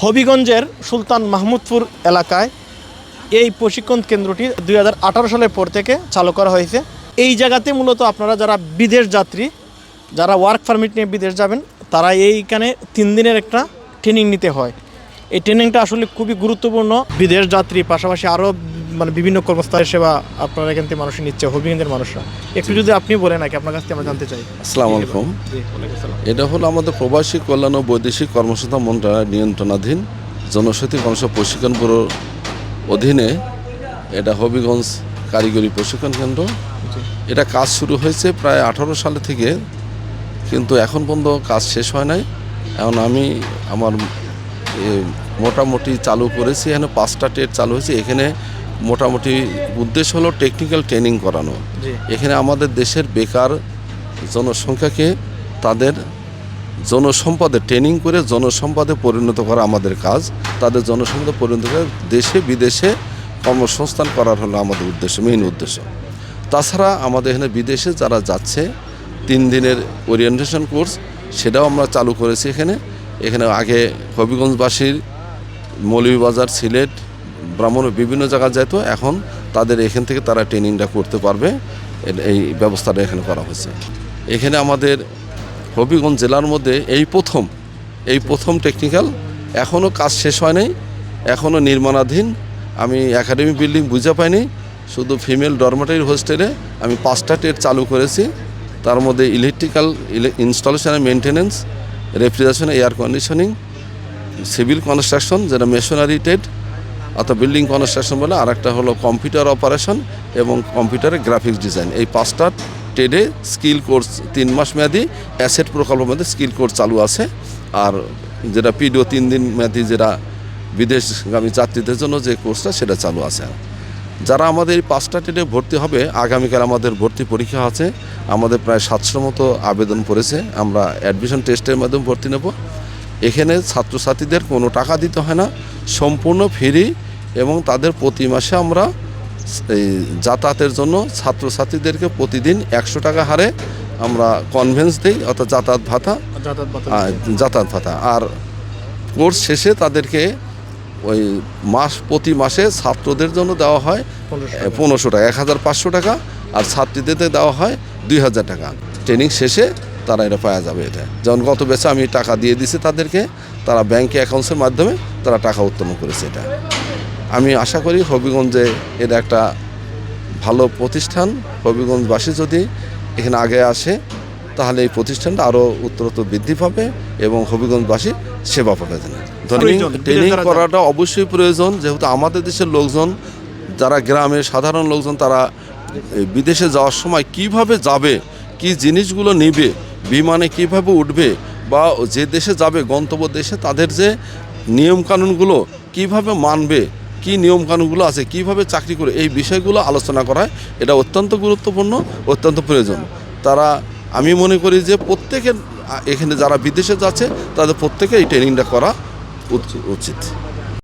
হবিগঞ্জের সুলতান মাহমুদপুর এলাকায় এই প্রশিক্ষণ কেন্দ্রটি দু হাজার আঠারো সালের পর থেকে চালু করা হয়েছে। এই জায়গাতে মূলত আপনারা যারা বিদেশ যাত্রী, যারা ওয়ার্ক পারমিট নিয়ে বিদেশ যাবেন, তারা এইখানে তিন দিনের একটা ট্রেনিং নিতে হয়। এই ট্রেনিংটা আসলে খুবই গুরুত্বপূর্ণ। বিদেশ যাত্রী, পাশাপাশি আরও মানে বিভিন্ন কর্মস্থলের সেবা আপনারা এখান থেকে মানুষ নিচ্ছে হবিগঞ্জের মানুষরা। একটু যদি আপনি বলেন নাকি আপনার কাছ থেকে আমরা জানতে চাই। আসসালামু আলাইকুম জি ওয়ালাইকুম আসসালাম। এটা হলো আমাদের প্রবাসী কল্যাণ ও বৈদেশিক কর্মসংস্থান মন্ত্রণালয় নিয়ন্ত্রণাধীন জনশক্তি কর্মস প্রশিক্ষণ ব্যুরোর অধীনে এটা হবিগঞ্জ কারিগরি প্রশিক্ষণ কেন্দ্র। এটা কাজ শুরু হয়েছে প্রায় আঠারো সালে থেকে কিন্তু এখন পর্যন্ত কাজ শেষ হয় নাই। এখন আমি আমার এ, মোটামুটি চালু করেছি এখানে পাঁচটা টেট চালু হয়েছে। এখানে মোটামুটি উদ্দেশ্য হলো টেকনিক্যাল ট্রেনিং করানো। এখানে আমাদের দেশের বেকার জনসংখ্যাকে তাদের জনসম্পদে ট্রেনিং করে জনসম্পদে পরিণত করা আমাদের কাজ। তাদের জনসম্পদে পরিণত করে দেশে বিদেশে কর্মসংস্থান করার হলো আমাদের উদ্দেশ্য মেইন উদ্দেশ্য। তাছাড়া আমাদের এখানে বিদেশে যারা যাচ্ছে তিন দিনের ওরিয়েন্টেশন কোর্স সেটাও আমরা চালু করেছি এখানে। এখানে আগে হবিগঞ্জবাসীর মৌলভীবাজার সিলেট ব্রাহ্মণ বিভিন্ন জায়গায় যেত এখন তাদের এখান থেকে তারা ট্রেনিংটা করতে পারবে। এই ব্যবস্থাটা এখানে করা হয়েছে। এখানে আমাদের হবিগঞ্জ জেলার মধ্যে এই প্রথম এই প্রথম টেকনিক্যাল এখনও কাজ শেষ হয় নাই এখনও নির্মাণাধীন। আমি একাডেমি বিল্ডিং বুঝে পাইনি, শুধু ফিমেল ডরমেটারি হোস্টেলে আমি পাঁচটা টেট চালু করেছি। তার মধ্যে electrical installation and refrigeration air conditioning civil construction যেটা মেশনারি টেড অর্থাৎ বিল্ডিং কনস্ট্রাকশন বলে আর একটা হলো কম্পিউটার অপারেশন এবং কম্পিউটারে গ্রাফিক্স ডিজাইন এই পাঁচটা টেডে স্কিল কোর্স তিন মাস মেয়াদি অ্যাসেট প্রকল্পের মধ্যে স্কিল কোর্স চালু আছে। আর যেটা পিডিও তিন দিন মেয়াদি যেটা বিদেশগামী যাত্রীদের জন্য যে কোর্সটা সেটা চালু আছে। যারা আমাদের এই পাঁচটা টেডে ভর্তি হবে, আগামীকাল আমাদের ভর্তি পরীক্ষা আছে। আমাদের প্রায় সাতশো মতো আবেদন পড়েছে। আমরা অ্যাডমিশন টেস্টের মাধ্যমে ভর্তি নেব। এখানে ছাত্রছাত্রীদের কোনো টাকা দিতে হয় না। সম্পূর্ণ ফ্রি এবং তাদের প্রতি মাসে আমরা এই যাতায়াতের জন্য ছাত্রছাত্রীদেরকে প্রতিদিন একশো টাকা হারে আমরা কনভেন্স দিই অর্থাৎ যাতায়াত ভাতা। যাতায়াত ভাতা। আর কোর্স শেষে তাদেরকে ওই মাস প্রতি মাসে ছাত্রদের জন্য দেওয়া হয় পনেরোশো টাকা। এক হাজার পাঁচশো টাকা আর ছাত্রীদের দেওয়া হয় দুই হাজার টাকা। ট্রেনিং শেষে তারা এটা পাওয়া যাবে এটা। যেমন গত বেচে আমি টাকা দিয়ে দিছি তাদেরকে তারা ব্যাংকে অ্যাকাউন্টসের মাধ্যমে তারা টাকা উত্তোলন করেছে এটা। আমি আশা করি হবিগঞ্জে এটা একটা ভালো প্রতিষ্ঠান। হবিগঞ্জবাসী যদি এখানে আগে আসে তাহলে এই প্রতিষ্ঠানটা আরও উত্তরোত্তর বৃদ্ধি পাবে এবং হবিগঞ্জবাসী সেবা পাবে। বিদেশ ট্রেনিং করাটা অবশ্যই প্রয়োজন যেহেতু আমাদের দেশের লোকজন যারা গ্রামের সাধারণ লোকজন তারা বিদেশে যাওয়ার সময় কীভাবে যাবে কি জিনিসগুলো নেবে বিমানে কীভাবে উঠবে বা যে দেশে যাবে গন্তব্য দেশে তাদের যে নিয়মকানুনগুলো কীভাবে মানবে কি নিয়মকানুনগুলো আছে, কীভাবে চাকরি করে এই বিষয়গুলো আলোচনা করায় এটা অত্যন্ত গুরুত্বপূর্ণ, অত্যন্ত প্রয়োজন। তারা, আমি মনে করি যে প্রত্যেকের এখানে যারা বিদেশে যাচ্ছে, তাদের প্রত্যেকে এই ট্রেনিংটা করা উচিত। উচিত।